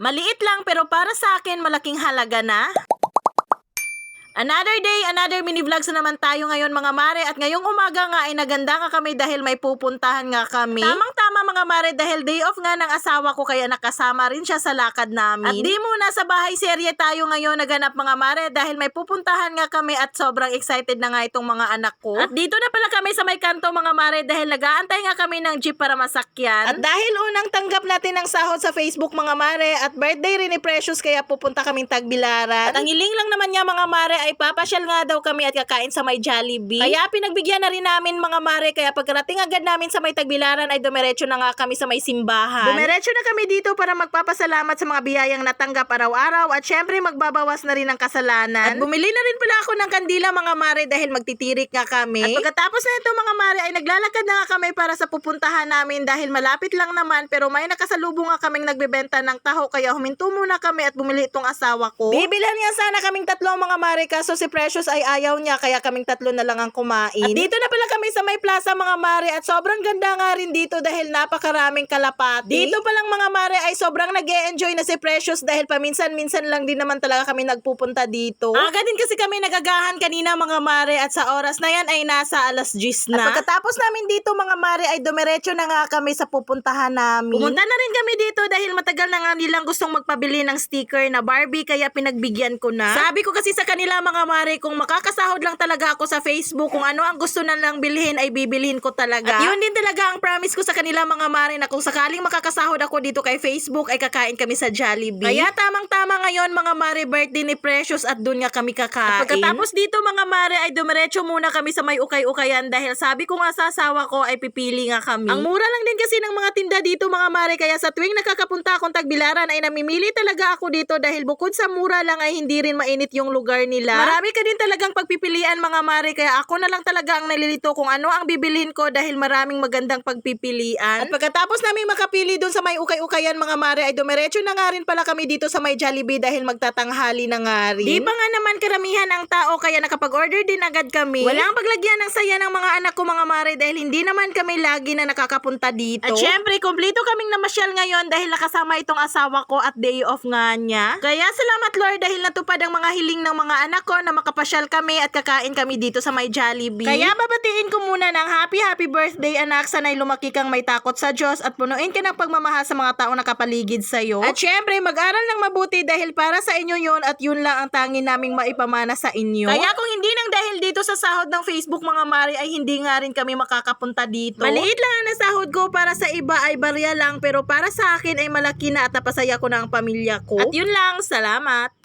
Maliit lang pero para sa akin malaking halaga na. Another day, another mini vlogs na naman tayo ngayon mga mare at ngayong umaga nga ay naganda nga kami dahil may pupuntahan nga kami. Tamang tama mga mare dahil day off nga ng asawa ko kaya nakasama rin siya sa lakad namin. At di muna sa bahay serye tayo ngayon naganap mga mare dahil may pupuntahan nga kami at sobrang excited na nga itong mga anak ko. At dito na pala kami sa may kanto mga mare dahil nag-aantay nga kami ng jeep para masakyan. At dahil unang tanggap natin ng sahod sa Facebook mga mare at birthday rin ni Precious kaya pupunta kaming Tagbilaran. At ang hiling lang naman niya mga mare ay papasyal nga daw kami at kakain sa may Jollibee. Kaya pinagbigyan na rin namin mga mare kaya pagkarating agad namin sa may Tagbilaran ay dumiretso na nga kami sa may simbahan. Dumiretso na kami dito para magpapasalamat sa mga biyayang natanggap araw-araw at syempre magbabawas na rin ng kasalanan. At bumili na rin pala ako ng kandila mga mare dahil magtitirik nga kami. At pagkatapos na ito mga mare ay naglalakad na nga kami para sa pupuntahan namin dahil malapit lang naman pero may nakasalubong nga kaming nagbebenta ng taho kaya huminto muna kami at bumili itong asawa ko. Bibilhan nga sana kaming tatlo mga mare kaso si Precious ay ayaw niya kaya kaming tatlo na lang ang kumain. At dito na pala kami sa may plaza mga mare at sobrang ganda nga rin dito dahil napakaraming kalapati. Dito pa lang mga mare ay sobrang nag enjoy na si Precious dahil paminsan-minsan lang din naman talaga kami nagpupunta dito. Aga din kasi kami nagagahan kanina mga mare at sa oras na yan ay nasa alas 10 na. At pagkatapos namin dito mga mare ay dumiretso na nga kami sa pupuntahan namin. Pumunta na rin kami dito dahil matagal na nga nilang gustong magpabili ng sticker na Barbie kaya pinagbigyan ko na. Sabi ko kasi sa kanila mga mare kung makakasahod lang talaga ako sa Facebook kung ano ang gusto na lang bilhin ay bibilhin ko talaga. At yun din talaga ang promise ko sa kanila mga mare na kung sakaling makakasahod ako dito kay Facebook ay kakain kami sa Jollibee. Kaya tamang-tama ngayon mga mare birthday ni Precious at dun nga kami kakain. At pagkatapos dito mga mare ay dumiretso muna kami sa may ukay-ukayan dahil sabi ko nga sa asawa ko ay pipili nga kami. Ang mura lang din kasi ng mga tinda dito mga mare kaya sa tuwing nakakapunta akong tagbilaran ay namimili talaga ako dito dahil bukod sa mura lang ay hindi rin mainit yung lugar nila. Marami ka din talagang pagpipilian mga mare kaya ako na lang talaga ang nalilito kung ano ang bibilhin ko dahil maraming magandang pagpipilian. At pagkatapos namin makapili dun sa may ukay-ukayan mga mare ay dumiretso na nga rin pala kami dito sa may Jollibee dahil magtatanghali na nga rin. Di pa nga naman karamihan ang tao kaya nakapag-order din agad kami. Walang paglagyan ng saya ng mga anak ko mga mare dahil hindi naman kami lagi na nakakapunta dito. At syempre, kumpleto kaming namasyal ngayon dahil nakasama itong asawa ko at day off nga niya. Kaya salamat Lord dahil natupad ang mga hiling ng mga anak ko na makapasyal kami at kakain kami dito sa may Jollibee. Kaya babatiin ko muna ng happy happy birthday anak sanay lumaki kang may takot sa Diyos at punuin ka ng pagmamahal sa mga taong nakapaligid sa iyo. At syempre, mag-aral ng mabuti dahil para sa inyo yon at yun lang ang tanging naming maipamana sa inyo. Kaya kung hindi nang dahil dito sa sahod ng Facebook mga mari ay hindi nga rin kami makakapunta dito. Maliit lang ang nasahod ko para sa iba ay barya lang pero para sa akin ay malaki na at napasaya ko na ang pamilya ko. At yun lang, salamat.